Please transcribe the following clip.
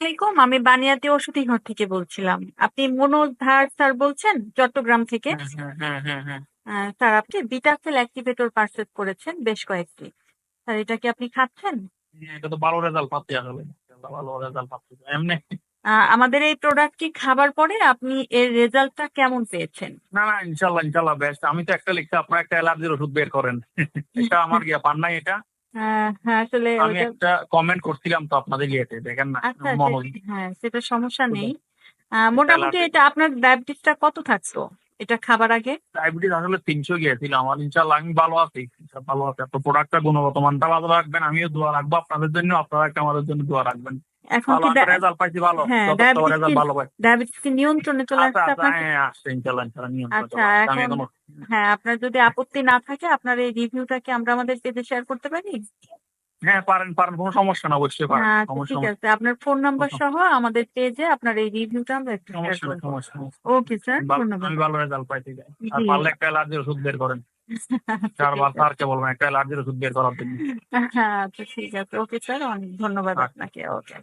আলাইকুম আমি বানিয়াতি ওষুধি ঘর থেকে বলছিলাম। আপনি মনোজ ধার স্যার বলছেন চট্টগ্রাম থেকে? হ্যাঁ, হ্যাঁ, হ্যাঁ, স্যার আপনি বিটাফেল অ্যাক্টিভেটর পারচেজ করেছেন বেশ কয়েকটি। স্যার এটা কি আপনি খাচ্ছেন? এটা তো ভালো রেজাল্ট পাচ্ছি আসলে। ভালো রেজাল্ট পাচ্ছি। এমনি আ আমাদের এই প্রোডাক্ট কি খাবার পরে আপনি এর রেজাল্টটা কেমন পেয়েছেন? না, না ইনশাআল্লাহ, ইনশাআল্লাহ বেস্ট। আমি তো একটা লিখতে আপনার একটা অ্যালার্জির ওষুধ বের করেন। এটা আমার ইয়া পান নাই এটা? হ্যাঁ, হ্যাঁ আসলে আমি একটা কমেন্ট করছিলাম তো আপনাদের ইয়েতে দেখেন না আচ্ছা হ্যাঁ, সেটা সমস্যা নেই। মোটামুটি এটা আপনার ডায়াবেটিসটা কত থাকতো? এটা খাবার আগে? ডায়াবেটিস আসলে ৩০০ গিয়েছিল আমার। ইনশাল্লাহ আমি ভালো আছি। ভালো আছে আপনার প্রোডাক্টটা গুণগত মানটা ভালো রাখবেন। আমিও দোয়া রাখব আপনাদের জন্য। আপনারা একটা আমাদের জন্য দোয়া রাখবেন। এখন কি রেজাল্ট পাইছি ভালো। হ্যাঁ, ডায়াবেটিস কি নিয়ন্ত্রণে চলে আচ্ছা, আসছে আচ্ছা আপনার? হ্যাঁ, আসছে ইনশাআল্লাহ, ইনশাআল্লাহ আচ্ছা এখন হ্যাঁ, আপনার যদি আপত্তি না থাকে আপনার এই রিভিউটা কি আমরা আমাদের পেজে শেয়ার করতে পারি? হ্যাঁ, পারেন, পারেন। কোন সমস্যা না অবশ্যই পারেন। আচ্ছা ঠিক আছে। আপনার ফোন নাম্বার সহ আমাদের পেজে আপনার এই রিভিউটা আমরা একটু শেয়ার সমস্যা করব। ওকে স্যার ভালো ধন্যবাদ। ভালো রেজাল্ট পাইছি। আর পারলে একটা অ্যালার্জির ওষুধ বের করেন। চারবার। স্যারকে বলব একটা অ্যালার্জির ওষুধ বের করার জন্য। হ্যাঁ, আচ্ছা ঠিক আছে। ওকে স্যার অনেক ধন্যবাদ আচ্ছা। আপনাকে। ওকে।